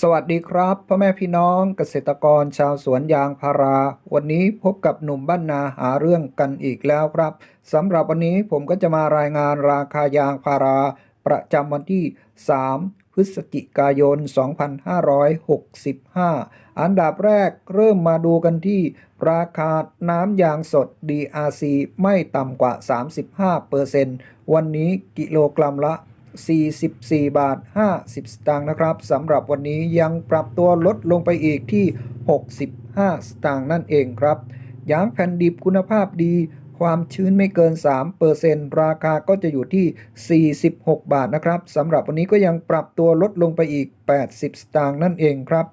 สวัสดีครับพ่อแม่พี่น้องเกษตรกรชาวสวนยางพารา วันนี้พบกับหนุ่มบ้านนาหาเรื่องกันอีกแล้วครับสำหรับวันนี้ผมก็จะมารายงานราคายางพารา ประจำวันที่ 3 พฤศจิกายน 2565 อันดับแรกเริ่มมาดูกันที่ ราคาน้ำยางสด DRC ไม่ต่ำกว่า 35%วันนี้กิโลกรัมละ 44 บาท 50 สตางค์นะครับสำหรับวันนี้ยังปรับตัวลดลงไปอีกที่ 65 สตางค์นั่นเองครับยางแผ่นดิบคุณภาพดี ความชื้นไม่เกิน 3%ราคาก็จะอยู่ที่ 46 บาทนะครับสำหรับวันนี้ก็ยังปรับตัวลดลงไปอีก 80 สตางค์นั่นเองครับ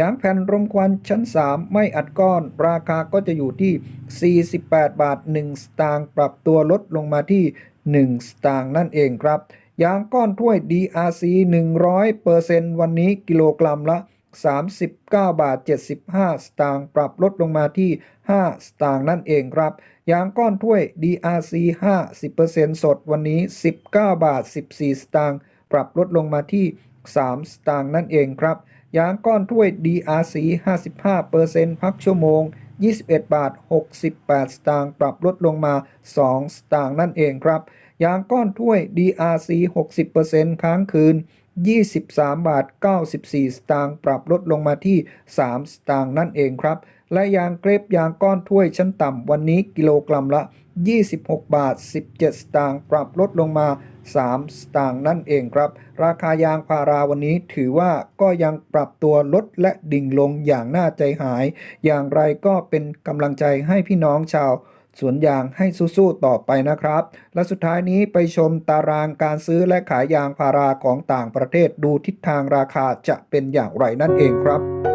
ยางแผ่นรมควันชั้น 3 ไม่อัดก้อน ราคาก็จะอยู่ที่ 48 บาท 1 สตางค์ปรับตัวลดลงมาที่ 1 สตางค์นั่นเองครับ ยางก้อนถ้วย DRC 100%วันนี้กิโลกรัมละ 39 บาท 75 สตางค์ปรับลดลงมาที่ 5 สตางค์นั่นเองครับ ยางก้อนถ้วย DRC 50%สดวันนี้ 19 บาท 14 สตางค์ปรับลดลงมาที่ 3 สตางค์นั่นเองครับ ยางก้อนถ้วย DRC 55%พักชั่วโมง 21 บาท 68 สตางค์ปรับลดลงมา 2 สตางค์นั่นเองครับ ยางก้อนถ้วย DRC 60%ค้างคืน 23 บาท 94 สตางค์ปรับลดลงมาที่ 3 สตางค์นั่นเองครับ และยางเกรบยางก้อนถ้วยชั้นต่ำวันนี้กิโลกรัมละ 26 บาท 17 สตางค์ปรับลดลงมา 3 สตางค์นั่นเองครับ ราคายางพาราวันนี้ถือว่าก็ยังปรับตัวลดและดิ่งลงอย่างน่าใจหาย อย่างไรก็เป็นกำลังใจให้พี่น้องชาวสวนยางให้สู้ๆต่อไปนะครับ และสุดท้ายนี้ไปชมตารางการซื้อและขายยางพาราของต่างประเทศดูทิศทางราคาจะเป็นอย่างไรนั่นเองครับ